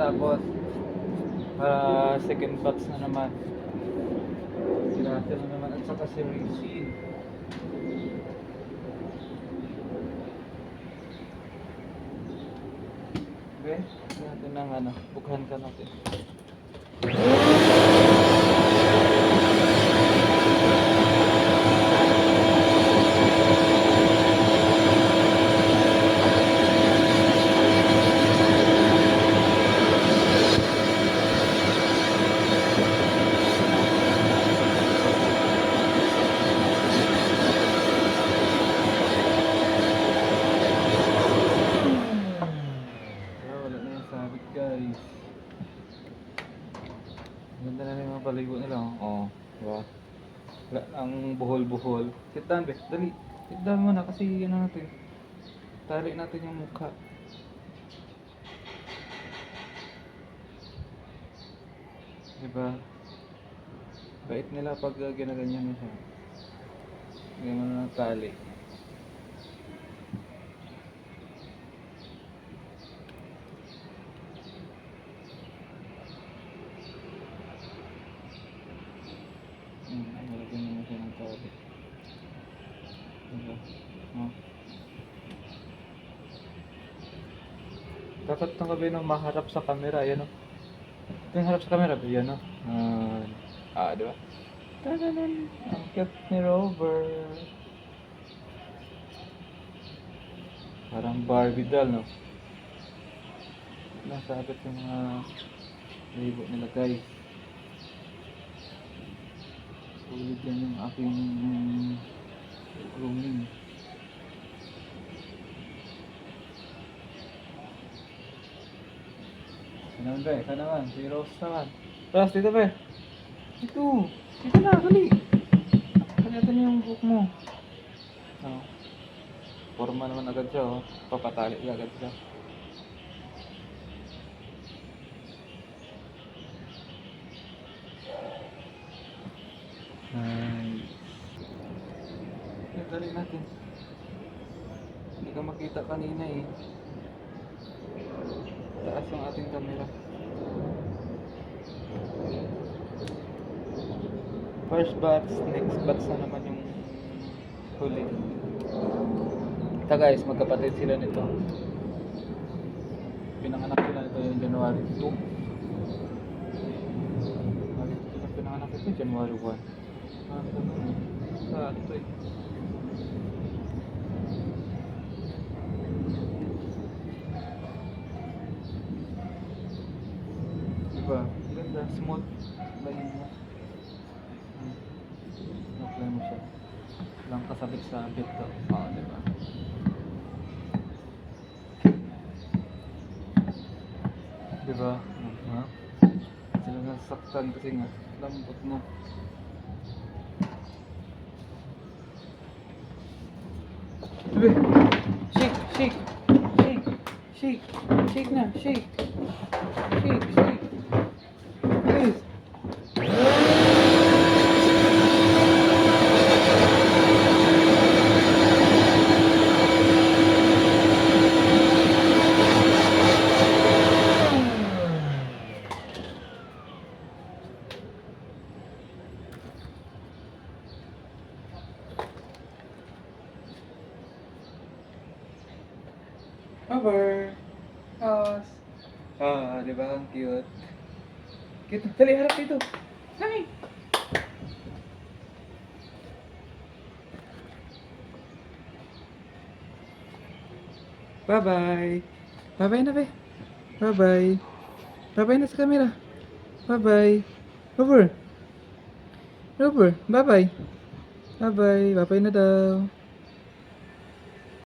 Tapos, para second batch na naman. Si Russell na naman at saka si Rishi. Okay, natin ng ano, bukhan ka natin. Ah, wala sabit guys. Ganda na yung mga paligo nila. oh. Oo, diba? Wala ang buhol-buhol. Sit down, be. Dali. Sit down muna kasi ano natin. Tali natin yung mukha. Diba? Bait nila pag uh, ginaganyan mo siya. Mo na tali. Hmm, nalagyan naman siya ng tali. Diba? Oh. Dapat itong gabi nung maharap sa camera, yan o. Yung harap sa camera, yan o. Ah, ah, di ba? Tadanan! Ang cute ni Rover. Parang Barbie doll, no? Nasabit yung mga libo nila, guys. Ulit yan yung aking grooming. Naman ba? Ito naman. Si Rose naman. Rose, dito ba? Dito. Dito na, dali. Kaliatan niyo yung book mo. Oh. Forma naman agad siya, oh. Papatali agad siya. Nice. Dali natin. Hindi ka makita kanina eh. Taas ang ating camera. First batch, next batch na naman yung huli. Ito guys, magkapatid sila nito. Pinanganak sila nito yung January 2. January 2 sila pinanganak ito, January 1. Ah, ganun. Sa ano to eh. Diba? Ganda, smooth. Layin mo. Hmm. Apply mo siya. Lang kasabit sa bit to. Oo, diba? Diba? Ha? Sila nasaktan kasi nga. Lambot mo. Diba? Shake, shake, shake, shake, shake na. Shake, Over. House. Ah, di ba? Ang cute. Cute. Dali, harap dito. Dali. Bye-bye. Bye-bye na, be. Bye-bye. Bye-bye na sa camera. Bye-bye. Rover. Rover, bye-bye. Bye-bye. Bye-bye na daw.